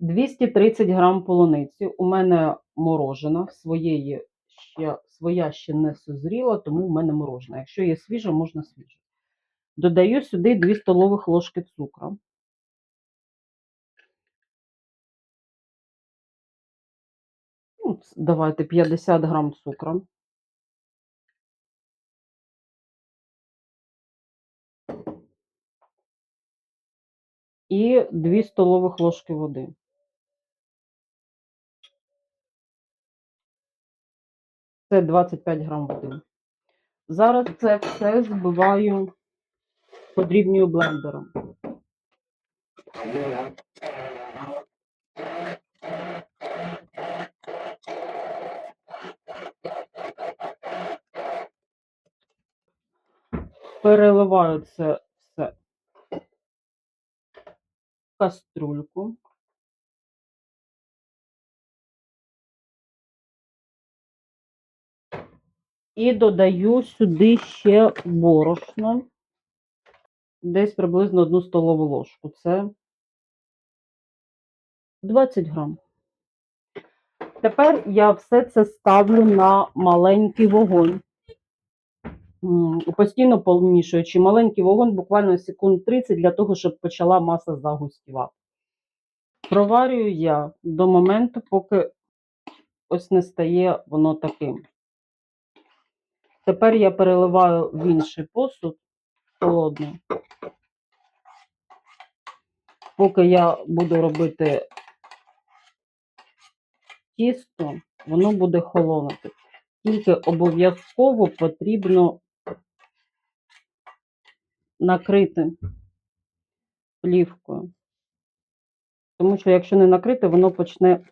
230 грам полуниці. У мене морожена, своєї ще, своя ще не созріла, тому у мене морожена. Якщо є свіжа, можна свіжа. Додаю сюди 2 столових ложки цукру. Ну, давайте 50 грам цукру. І 2 столових ложки води. Це 25 грам води. Зараз це все збиваю подрібнюю блендером. Переливаю це все в каструльку. І додаю сюди ще борошно. Десь приблизно одну столову ложку. Це 20 грам. Тепер я все це ставлю на маленький вогонь. Постійно помішуючи маленький вогонь, буквально секунд 30 для того, щоб почала маса загустівати. Проварюю я до моменту, поки ось не стає воно таким. Тепер я переливаю в інший посуд холодний. Поки я буду робити тісто, воно буде холонути. Тільки обов'язково потрібно накрити плівкою. Тому що якщо не накрити, воно почне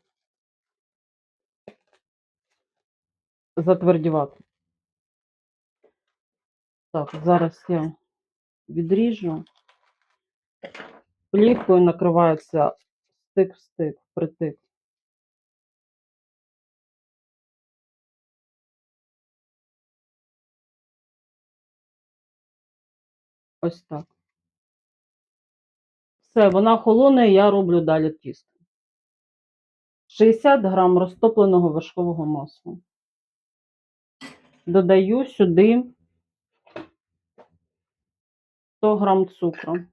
затвердівати. Так, зараз я відріжу. Плівкою накривається стик в стик, притик. Ось так. Все, вона холоне, я роблю далі тісто. 60 грам розтопленого вершкового масла. Додаю сюди 100 грам цукру.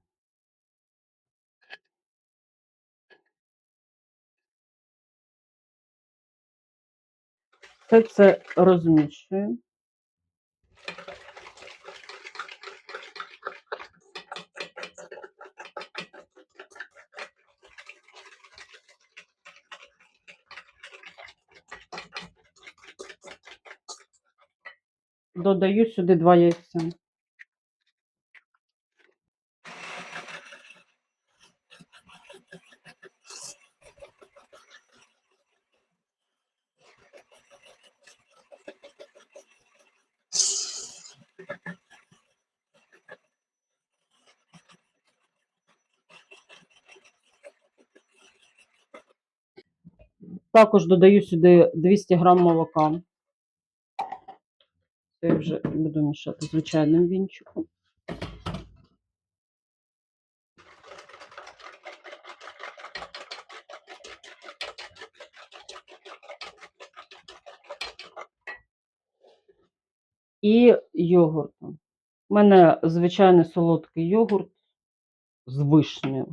Все це розміщую. Додаю сюди два яйця. Також додаю сюди 200 грам молока. Це я вже буду мішати звичайним вінчиком. І йогуртом. У мене звичайний солодкий йогурт з вишнею.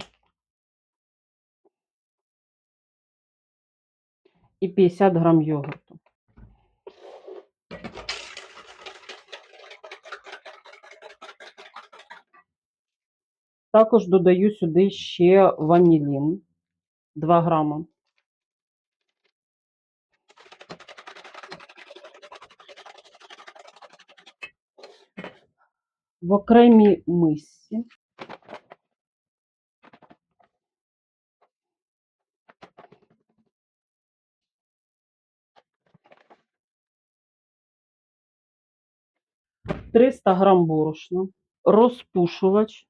І 50 грам йогурту. Також додаю сюди ще ванілін 2 грама. В окремій мисці – 300 грам борошна, розпушувач, –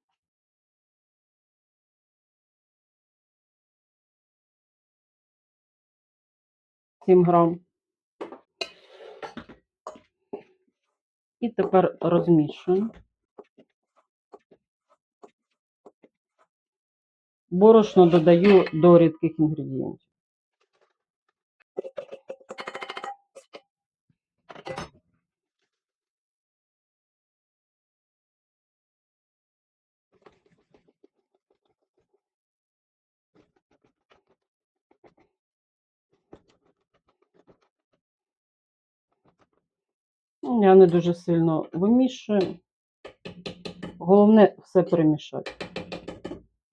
7 грам. І тепер розмішуємо. Борошно додаю до рідких інгредієнтів. Я не дуже сильно вимішую. Головне все перемішати.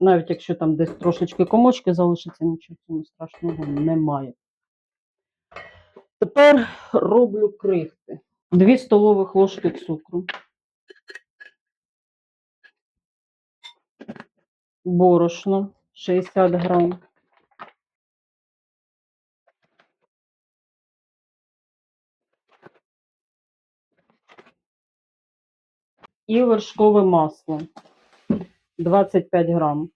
Навіть якщо там десь трошечки комочки залишиться, нічого цьому страшного немає. Тепер роблю крихти. 2 столових ложки цукру. Борошно 60 грам. І вершкове масло 25 грам.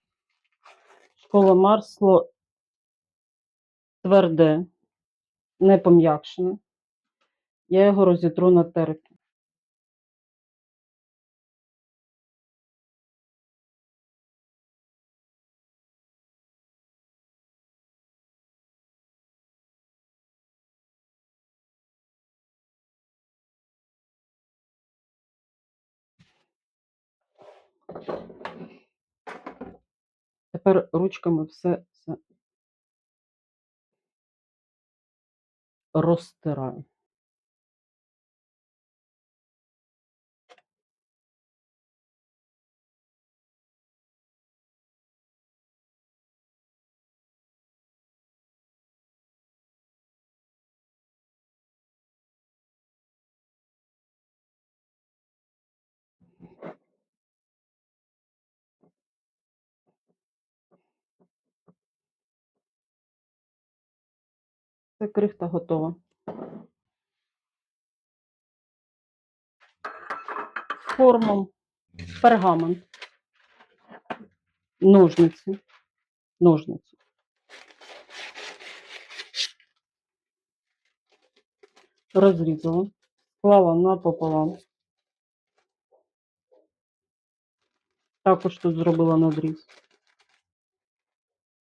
Вершкове масло тверде, не пом'якшене. Я його розітру на терки. Тепер ручками все, це розтираю. Це крихта готова. Форму, пергамент, ножниці, ножниці. Розрізала, склала напополам. Також тут зробила надріз.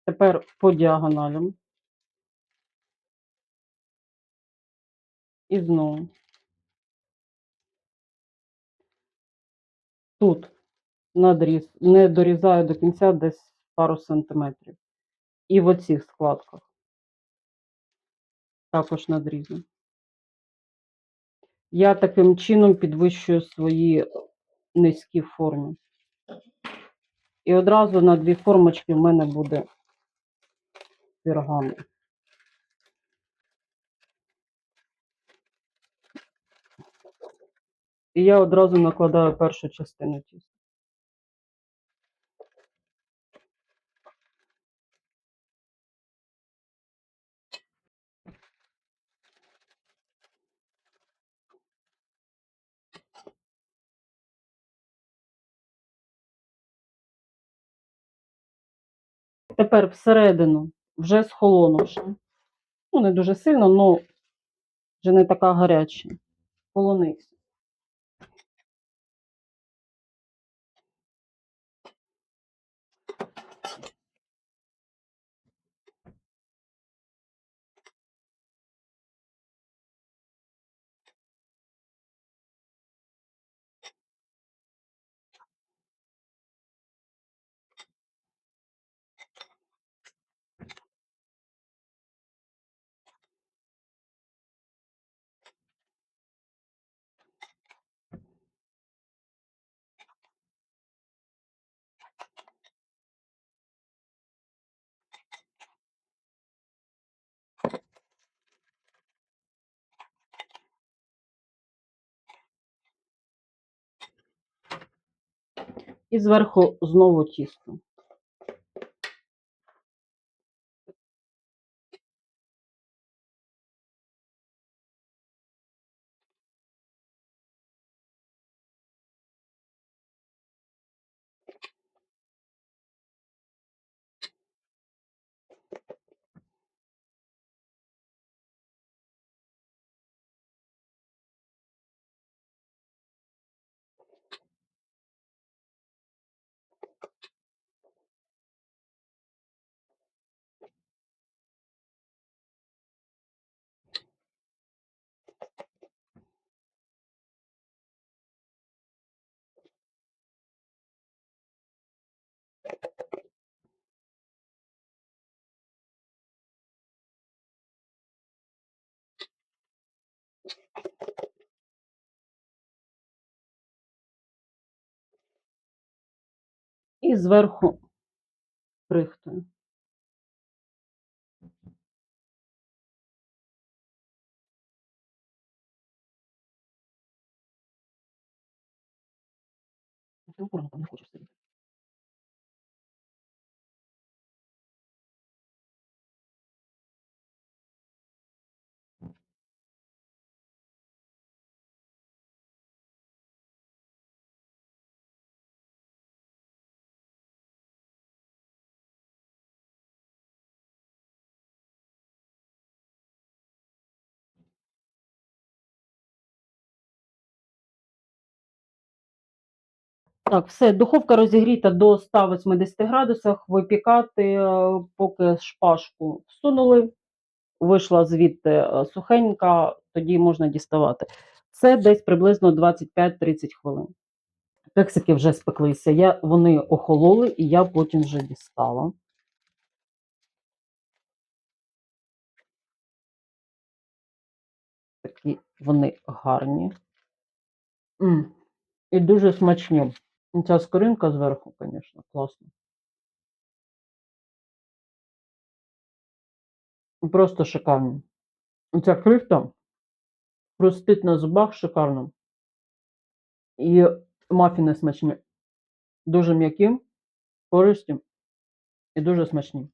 Тепер по діагоналям. І знову. Тут надріз. Не дорізаю до кінця десь пару сантиметрів. І в оцих складках. Також надрізу. Я таким чином підвищую свої низькі форми. І одразу на дві формочки в мене буде пергамент. І я одразу накладаю першу частину тіста. Тепер всередину, вже схолонувши. Ну, не дуже сильно, але вже не така гаряча. Полуниця. І зверху знову тісто. І зверху крихтою. Ти не хочеш сидіти. Так, все, духовка розігріта до 180 градусах. Випікати, е, поки шпажку всунули, вийшла звідти е, сухенька, тоді можна діставати. Це десь приблизно 25-30 хвилин. Кексики вже спеклися. Я, вони охололи, і я потім вже дістала. Такі вони гарні. І дуже смачні. Ця скоринка зверху, звісно, класно. Просто шикарно. Ця крихта простить на зубах шикарно. І мафіни смачні. Дуже м'які, користі і дуже смачні.